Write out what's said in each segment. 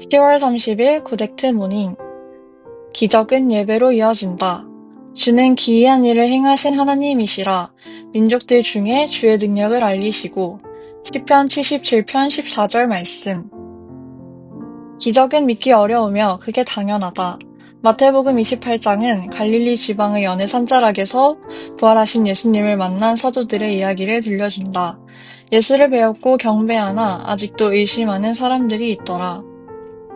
10월 30일 구덱트 모닝 기적은 예배로 이어진다. 주는 기이한 일을 행하신 하나님이시라 민족들 중에 주의 능력을 알리시고 시편 77편 14절 말씀 기적은 믿기 어려우며 그게 당연하다. 마태복음 28장은 갈릴리 지방의 어느 산자락에서 부활하신 예수님을 만난 서도들의 이야기를 들려준다. 예수를 배웠고 경배하나 아직도 의심하는 사람들이 있더라.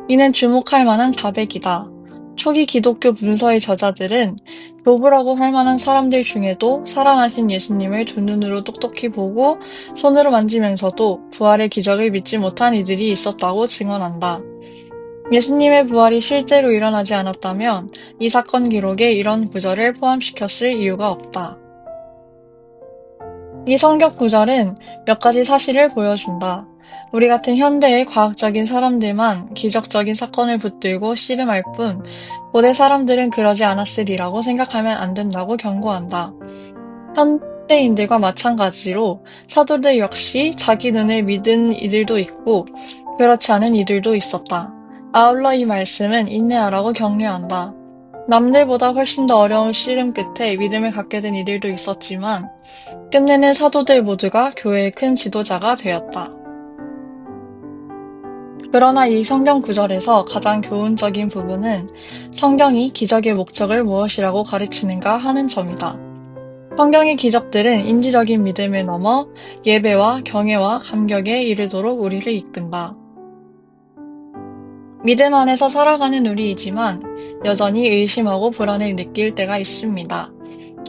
이는 주목할 만한 자백이다. 초기 기독교 문서의 저자들은 교부라고 할 만한 사람들 중에도 사랑하신 예수님을 두 눈으로 똑똑히 보고 손으로 만지면서도 부활의 기적을 믿지 못한 이들이 있었다고 증언한다. 예수님의 부활이 실제로 일어나지 않았다면 이 사건 기록에 이런 구절을 포함시켰을 이유가 없다. 이 성경 구절은 몇 가지 사실을 보여준다. 우리 같은 현대의 과학적인 사람들만 기적적인 사건을 붙들고 씨름할 뿐 고대 사람들은 그러지 않았으리라고 생각하면 안 된다고 경고한다. 현대인들과 마찬가지로 사도들 역시 자기 눈을 믿은 이들도 있고 그렇지 않은 이들도 있었다. 아울러 이 말씀은 인내하라고 격려한다. 남들보다 훨씬 더 어려운 씨름 끝에 믿음을 갖게 된 이들도 있었지만 끝내는 사도들 모두가 교회의 큰 지도자가 되었다. 그러나 이 성경 구절에서 가장 교훈적인 부분은 성경이 기적의 목적을 무엇이라고 가르치는가 하는 점이다. 성경의 기적들은 인지적인 믿음을 넘어 예배와 경외와 감격에 이르도록 우리를 이끈다. 믿음 안에서 살아가는 우리이지만 여전히 의심하고 불안을 느낄 때가 있습니다.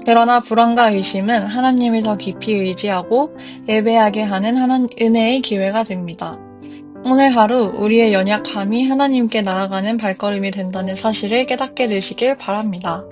그러나 불안과 의심은 하나님을 더 깊이 의지하고 예배하게 하는 하나, 은혜의 기회가 됩니다. 오늘 하루 우리의 연약함이 하나님께 나아가는 발걸음이 된다는 사실을 깨닫게 되시길 바랍니다.